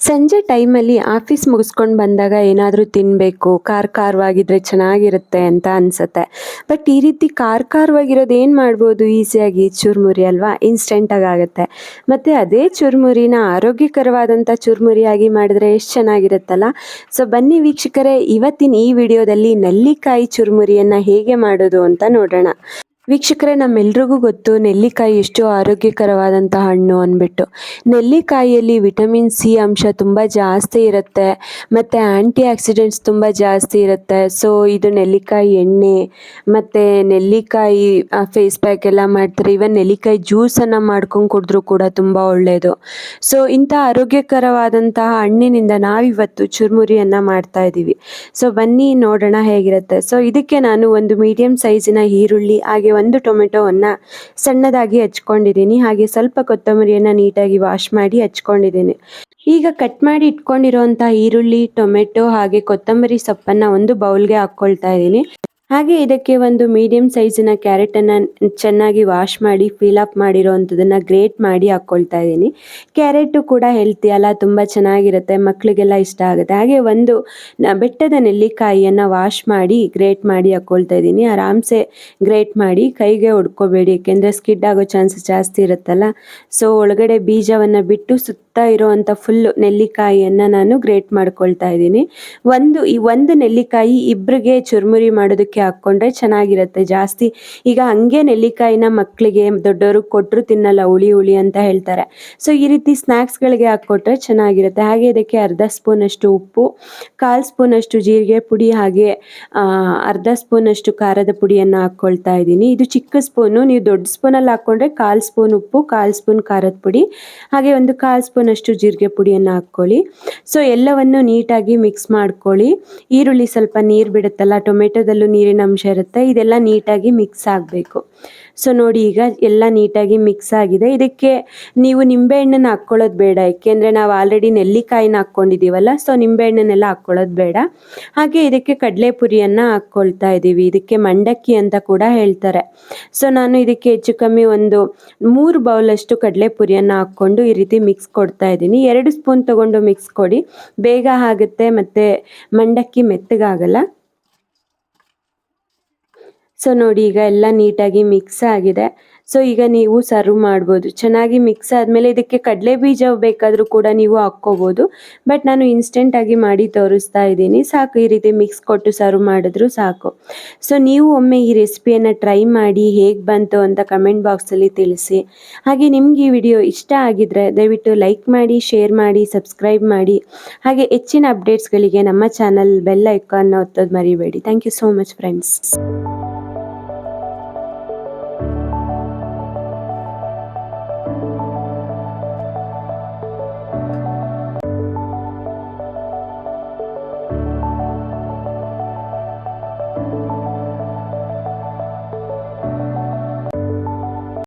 ಸಂಜೆ ಟೈಮಲ್ಲಿ ಆಫೀಸ್ ಮುಗಿಸ್ಕೊಂಡು ಬಂದಾಗ ಏನಾದರೂ ತಿನ್ನಬೇಕು ಕಾರ್ ಖಾರವಾಗಿದ್ರೆ ಚೆನ್ನಾಗಿರುತ್ತೆ ಅಂತ ಅನಿಸುತ್ತೆ. ಬಟ್ ಈ ರೀತಿ ಕಾರ್ ಖಾರವಾಗಿರೋದು ಏನು ಮಾಡ್ಬೋದು? ಈಸಿಯಾಗಿ ಚುರುಮುರಿ ಅಲ್ವಾ? ಇನ್ಸ್ಟೆಂಟಾಗಿ ಆಗುತ್ತೆ. ಮತ್ತು ಅದೇ ಚುರುಮುರಿನ ಆರೋಗ್ಯಕರವಾದಂಥ ಚುರುಮುರಿಯಾಗಿ ಮಾಡಿದ್ರೆ ಎಷ್ಟು ಚೆನ್ನಾಗಿರುತ್ತಲ್ಲ? ಸೊ ಬನ್ನಿ ವೀಕ್ಷಕರೇ, ಇವತ್ತಿನ ಈ ವಿಡಿಯೋದಲ್ಲಿ ನೆಲ್ಲಿಕಾಯಿ ಚುರುಮುರಿಯನ್ನು ಹೇಗೆ ಮಾಡೋದು ಅಂತ ನೋಡೋಣ. ವೀಕ್ಷಕರೇ, ನಮ್ಮೆಲ್ರಿಗೂ ಗೊತ್ತು, ನೆಲ್ಲಿಕಾಯಿ ಎಷ್ಟು ಆರೋಗ್ಯಕರವಾದಂಥ ಹಣ್ಣು ಅಂದ್ಬಿಟ್ಟು. ನೆಲ್ಲಿಕಾಯಿಯಲ್ಲಿ ವಿಟಮಿನ್ ಸಿ ಅಂಶ ತುಂಬ ಜಾಸ್ತಿ ಇರುತ್ತೆ, ಮತ್ತು ಆ್ಯಂಟಿ ಆಕ್ಸಿಡೆಂಟ್ಸ್ ತುಂಬ ಜಾಸ್ತಿ ಇರುತ್ತೆ. ಸೊ, ಇದು ನೆಲ್ಲಿಕಾಯಿ ಎಣ್ಣೆ, ಮತ್ತು ನೆಲ್ಲಿಕಾಯಿ ಫೇಸ್ ಪ್ಯಾಕ್ ಎಲ್ಲ ಮಾಡ್ತಾರೆ ಇವನ್ ನೆಲ್ಲಿಕಾಯಿ ಜ್ಯೂಸನ್ನು ಮಾಡ್ಕೊಂಡು ಕುಡಿದ್ರು ಕೂಡ ತುಂಬ ಒಳ್ಳೆಯದು ಸೊ, ಇಂಥ ಆರೋಗ್ಯಕರವಾದಂತಹ ಹಣ್ಣಿನಿಂದ ನಾವಿವತ್ತು ಚುರುಮುರಿಯನ್ನು ಮಾಡ್ತಾ ಇದ್ದೀವಿ ಸೊ, ಬನ್ನಿ ನೋಡೋಣ ಹೇಗಿರುತ್ತೆ. ಸೊ, ಇದಕ್ಕೆ ನಾನು ಒಂದು ಮೀಡಿಯಂ ಸೈಜಿನ ಈರುಳ್ಳಿ, ಹಾಗೆ ಒಂದು ಟೊಮೆಟೊವನ್ನು ಸಣ್ಣದಾಗಿ ಹಚ್ಕೊಂಡಿದ್ದೀನಿ. ಹಾಗೆ ಸ್ವಲ್ಪ ಕೊತ್ತಂಬರಿಯನ್ನು ನೀಟಾಗಿ ವಾಶ್ ಮಾಡಿ ಹಚ್ಕೊಂಡಿದ್ದೀನಿ. ಈಗ ಕಟ್ ಮಾಡಿ ಇಟ್ಕೊಂಡಿರೋಂಥ ಈರುಳ್ಳಿ, ಟೊಮೆಟೊ ಹಾಗೆ ಕೊತ್ತಂಬರಿ ಸೊಪ್ಪನ್ನು ಒಂದು ಬೌಲ್ಗೆ ಹಾಕ್ಕೊಳ್ತಾ ಇದ್ದೀನಿ. ಹಾಗೆ ಇದಕ್ಕೆ ಒಂದು ಮೀಡಿಯಂ ಸೈಜಿನ ಕ್ಯಾರೆಟನ್ನು ಚೆನ್ನಾಗಿ ವಾಶ್ ಮಾಡಿ ಫೀಲ್ ಅಪ್ ಮಾಡಿರೋ ಅಂಥದ್ದನ್ನು ಗ್ರೇಟ್ ಮಾಡಿ ಹಾಕ್ಕೊಳ್ತಾ ಇದ್ದೀನಿ. ಕ್ಯಾರೆಟು ಕೂಡ ಹೆಲ್ತಿ ಅಲ್ಲ, ತುಂಬ ಚೆನ್ನಾಗಿರುತ್ತೆ ಮಕ್ಕಳಿಗೆಲ್ಲ ಇಷ್ಟ ಆಗುತ್ತೆ. ಹಾಗೆ ಒಂದು ಬೆಟ್ಟದ ನೆಲ್ಲಿಕಾಯಿಯನ್ನು ವಾಶ್ ಮಾಡಿ ಗ್ರೇಟ್ ಮಾಡಿ ಹಾಕ್ಕೊಳ್ತಾ ಇದ್ದೀನಿ. ಆರಾಮ್ಸೆ ಗ್ರೇಟ್ ಮಾಡಿ, ಕೈಗೆ ಹೊಡ್ಕೋಬೇಡಿ ಯಾಕೆಂದರೆ ಸ್ಕಿಡ್ ಆಗೋ ಚಾನ್ಸ್ ಜಾಸ್ತಿ ಇರುತ್ತಲ್ಲ. ಸೊ ಒಳಗಡೆ ಬೀಜವನ್ನು ಬಿಟ್ಟು ಸುತ್ತ ಇರೋವಂಥ ಫುಲ್ ನೆಲ್ಲಿಕಾಯಿಯನ್ನು ನಾನು ಗ್ರೇಟ್ ಮಾಡ್ಕೊಳ್ತಾ ಇದ್ದೀನಿ. ಒಂದು ಈ ಒಂದು ನೆಲ್ಲಿಕಾಯಿ ಇಬ್ಬರಿಗೆ ಚುರುಮುರಿ ಮಾಡೋದಕ್ಕೆ ಹಾಕ್ಕೊಂಡ್ರೆ ಚೆನ್ನಾಗಿರುತ್ತೆ ಜಾಸ್ತಿ. ಈಗ ಹಂಗೆ ನೆಲ್ಲಿಕಾಯಿನ ಮಕ್ಕಳಿಗೆ ದೊಡ್ಡವರು ಕೊಟ್ಟರು ತಿನ್ನಲ್ಲ, ಹುಳಿ ಹುಳಿ ಅಂತ ಹೇಳ್ತಾರೆ. ಸೊ ಈ ರೀತಿ ಸ್ನ್ಯಾಕ್ಸ್ಗಳಿಗೆ ಹಾಕ್ಕೊಟ್ರೆ ಚೆನ್ನಾಗಿರುತ್ತೆ. ಹಾಗೆ ಇದಕ್ಕೆ ಅರ್ಧ ಸ್ಪೂನಷ್ಟು ಉಪ್ಪು, ಕಾಲು ಸ್ಪೂನಷ್ಟು ಜೀರಿಗೆ ಪುಡಿ ಹಾಗೆ ಅರ್ಧ ಅರ್ಧ ಸ್ಪೂನಷ್ಟು ಖಾರದ ಪುಡಿಯನ್ನು ಹಾಕ್ಕೊಳ್ತಾ ಇದ್ದೀನಿ. ಇದು ಚಿಕ್ಕ ಸ್ಪೂನು, ನೀವು ದೊಡ್ಡ ಸ್ಪೂನಲ್ಲಿ ಹಾಕ್ಕೊಂಡ್ರೆ ಕಾಲು ಸ್ಪೂನ್ ಉಪ್ಪು, ಕಾಲು ಸ್ಪೂನ್ ಖಾರದ ಪುಡಿ, ಹಾಗೆ ಒಂದು ಕಾಲು ಸ್ಪೂನಷ್ಟು ಜೀರಿಗೆ ಪುಡಿಯನ್ನು ಹಾಕ್ಕೊಳ್ಳಿ. ಸೊ ಎಲ್ಲವನ್ನು ನೀಟಾಗಿ ಮಿಕ್ಸ್ ಮಾಡ್ಕೊಳ್ಳಿ. ಈರುಳ್ಳಿ ಸ್ವಲ್ಪ ನೀರು ಬಿಡುತ್ತಲ್ಲ, ಟೊಮೆಟೊದಲ್ಲೂ ನೀರಿನ ಅಂಶ ಇರುತ್ತೆ. ಇದೆಲ್ಲ ನೀಟಾಗಿ ಮಿಕ್ಸ್ ಆಗಬೇಕು. ಸೊ ನೋಡಿ ಈಗ ಎಲ್ಲ ನೀಟಾಗಿ ಮಿಕ್ಸ್ ಆಗಿದೆ. ಇದಕ್ಕೆ ನೀವು ನಿಂಬೆಹಣ್ಣನ್ನು ಹಾಕ್ಕೊಳ್ಳೋದು ಬೇಡ. ಏಕೆಂದರೆ ನಾವು ಆಲ್ರೆಡಿ ನೆಲ್ಲಿಕಾಯಿನ ಹಾಕ್ಕೊಂಡಿದ್ದೀವಲ್ಲ ಸೊ ನಿಂಬೆಹಣ್ಣನ್ನೆಲ್ಲ ಹಾಕ್ಕೊಳ್ಳೋದು ಬೇಡ. ಹಾಗೆ ಇದಕ್ಕೆ ಕಡಲೆಪುರಿಯನ್ನು ಹಾಕ್ಕೊಳ್ತಾ ಇದ್ದೀವಿ. ಇದಕ್ಕೆ ಮಂಡಕ್ಕಿ ಅಂತ ಕೂಡ ಹೇಳ್ತಾರೆ. ಸೊ ನಾನು ಇದಕ್ಕೆ ಹೆಚ್ಚು ಕಮ್ಮಿ ಒಂದು ಮೂರು ಬೌಲಷ್ಟು ಕಡಲೆಪುರಿಯನ್ನು ಹಾಕ್ಕೊಂಡು ಈ ರೀತಿ ಮಿಕ್ಸ್ ಕೊಡ್ತಾ ಇದ್ದೀನಿ. ಎರಡು ಸ್ಪೂನ್ ತೊಗೊಂಡು ಮಿಕ್ಸ್ ಕೊಡಿ. ಬೇಗ ಆಗುತ್ತೆ, ಮತ್ತು ಮಂಡಕ್ಕಿ ಮೆತ್ತಗಾಗಲ್ಲ. ಸೊ ನೋಡಿ, ಈಗ ಎಲ್ಲ ನೀಟಾಗಿ ಮಿಕ್ಸ್ ಆಗಿದೆ. ಸೊ ಈಗ ನೀವು ಸರ್ವ್ ಮಾಡ್ಬೋದು. ಚೆನ್ನಾಗಿ ಮಿಕ್ಸ್ ಆದಮೇಲೆ ಇದಕ್ಕೆ ಕಡಲೆ ಬೀಜ ಬೇಕಾದರೂ ಕೂಡ ನೀವು ಹಾಕ್ಕೋಬೋದು. ಬಟ್ ನಾನು ಇನ್ಸ್ಟೆಂಟಾಗಿ ಮಾಡಿ ತೋರಿಸ್ತಾ ಇದ್ದೀನಿ. ಸಾಕು, ಈ ರೀತಿ ಮಿಕ್ಸ್ ಕೊಟ್ಟು ಸರ್ವ್ ಮಾಡಿದ್ರು ಸಾಕು. ಸೊ ನೀವು ಒಮ್ಮೆ ಈ ರೆಸಿಪಿಯನ್ನು ಟ್ರೈ ಮಾಡಿ ಹೇಗೆ ಬಂತು ಅಂತ ಕಮೆಂಟ್ ಬಾಕ್ಸಲ್ಲಿ ತಿಳಿಸಿ. ಹಾಗೆ ನಿಮ್ಗೆ ಈ ವಿಡಿಯೋ ಇಷ್ಟ ಆಗಿದ್ರೆ ದಯವಿಟ್ಟು ಲೈಕ್ ಮಾಡಿ ಶೇರ್ ಮಾಡಿ ಸಬ್ಸ್ಕ್ರೈಬ್ ಮಾಡಿ. ಹಾಗೆ ಹೆಚ್ಚಿನ ಅಪ್ಡೇಟ್ಸ್ಗಳಿಗೆ ನಮ್ಮ ಚಾನಲ್ ಬೆಲ್ ಐಕಾನ್ನ ಒತ್ತೋದು ಮರಿಬೇಡಿ. Thank you so much friends